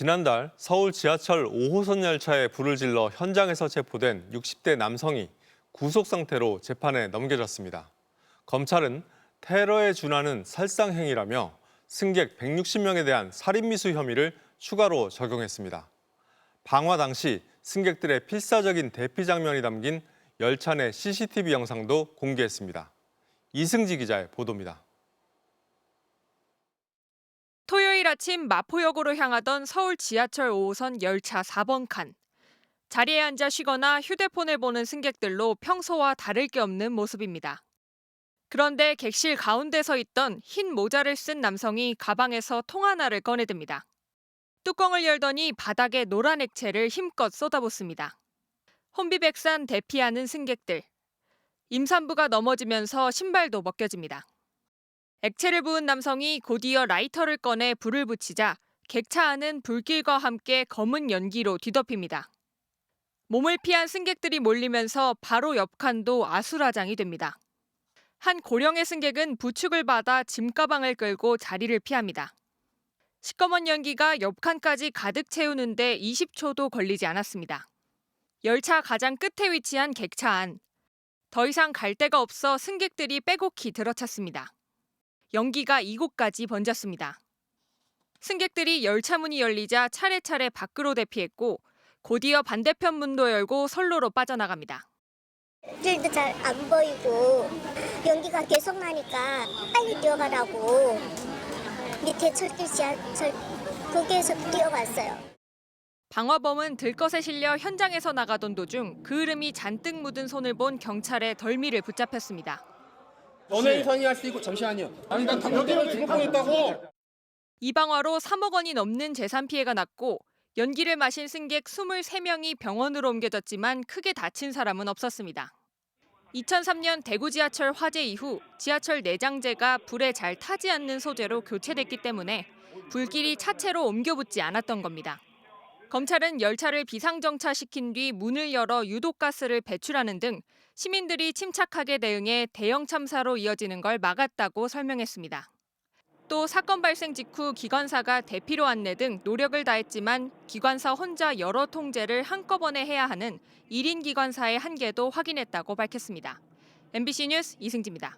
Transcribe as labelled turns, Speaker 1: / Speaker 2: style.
Speaker 1: 지난달 서울 지하철 5호선 열차에 불을 질러 현장에서 체포된 60대 남성이 구속 상태로 재판에 넘겨졌습니다. 검찰은 테러에 준하는 살상 행위라며 승객 160명에 대한 살인미수 혐의를 추가로 적용했습니다. 방화 당시 승객들의 필사적인 대피 장면이 담긴 열차 내 CCTV 영상도 공개했습니다. 이승지 기자의 보도입니다.
Speaker 2: 토요일 아침 마포역으로 향하던 서울 지하철 5호선 열차 4번 칸. 자리에 앉아 쉬거나 휴대폰을 보는 승객들로 평소와 다를 게 없는 모습입니다. 그런데 객실 가운데 서 있던 흰 모자를 쓴 남성이 가방에서 통 하나를 꺼내듭니다. 뚜껑을 열더니 바닥에 노란 액체를 힘껏 쏟아붓습니다. 혼비백산 대피하는 승객들. 임산부가 넘어지면서 신발도 벗겨집니다. 액체를 부은 남성이 곧이어 라이터를 꺼내 불을 붙이자 객차 안은 불길과 함께 검은 연기로 뒤덮입니다. 몸을 피한 승객들이 몰리면서 바로 옆 칸도 아수라장이 됩니다. 한 고령의 승객은 부축을 받아 짐 가방을 끌고 자리를 피합니다. 시꺼먼 연기가 옆 칸까지 가득 채우는데 20초도 걸리지 않았습니다. 열차 가장 끝에 위치한 객차 안. 더 이상 갈 데가 없어 승객들이 빼곡히 들어찼습니다. 연기가 이곳까지 번졌습니다. 승객들이 열차 문이 열리자 차례차례 밖으로 대피했고 곧이어 반대편 문도 열고 선로로 빠져나갑니다.
Speaker 3: 길도 잘 안 보이고 연기가 계속 나니까 빨리 뛰어가라고 밑에 철길 지하철 거기에서 뛰어갔어요.
Speaker 2: 방화범은 들것에 실려 현장에서 나가던 도중 그 흐름이 잔뜩 묻은 손을 본 경찰의 덜미를 붙잡혔습니다.
Speaker 4: 연예인 선의할 수 있고 잠시만요. 아니 난 때문에 죽을 뻔했다고.
Speaker 2: 이 방화로 3억 원이 넘는 재산 피해가 났고 연기를 마신 승객 23명이 병원으로 옮겨졌지만 크게 다친 사람은 없었습니다. 2003년 대구 지하철 화재 이후 지하철 내장재가 불에 잘 타지 않는 소재로 교체됐기 때문에 불길이 차체로 옮겨붙지 않았던 겁니다. 검찰은 열차를 비상정차시킨 뒤 문을 열어 유독가스를 배출하는 등 시민들이 침착하게 대응해 대형 참사로 이어지는 걸 막았다고 설명했습니다. 또 사건 발생 직후 기관사가 대피로 안내 등 노력을 다했지만 기관사 혼자 여러 통제를 한꺼번에 해야 하는 1인 기관사의 한계도 확인했다고 밝혔습니다. MBC 뉴스 이승지입니다.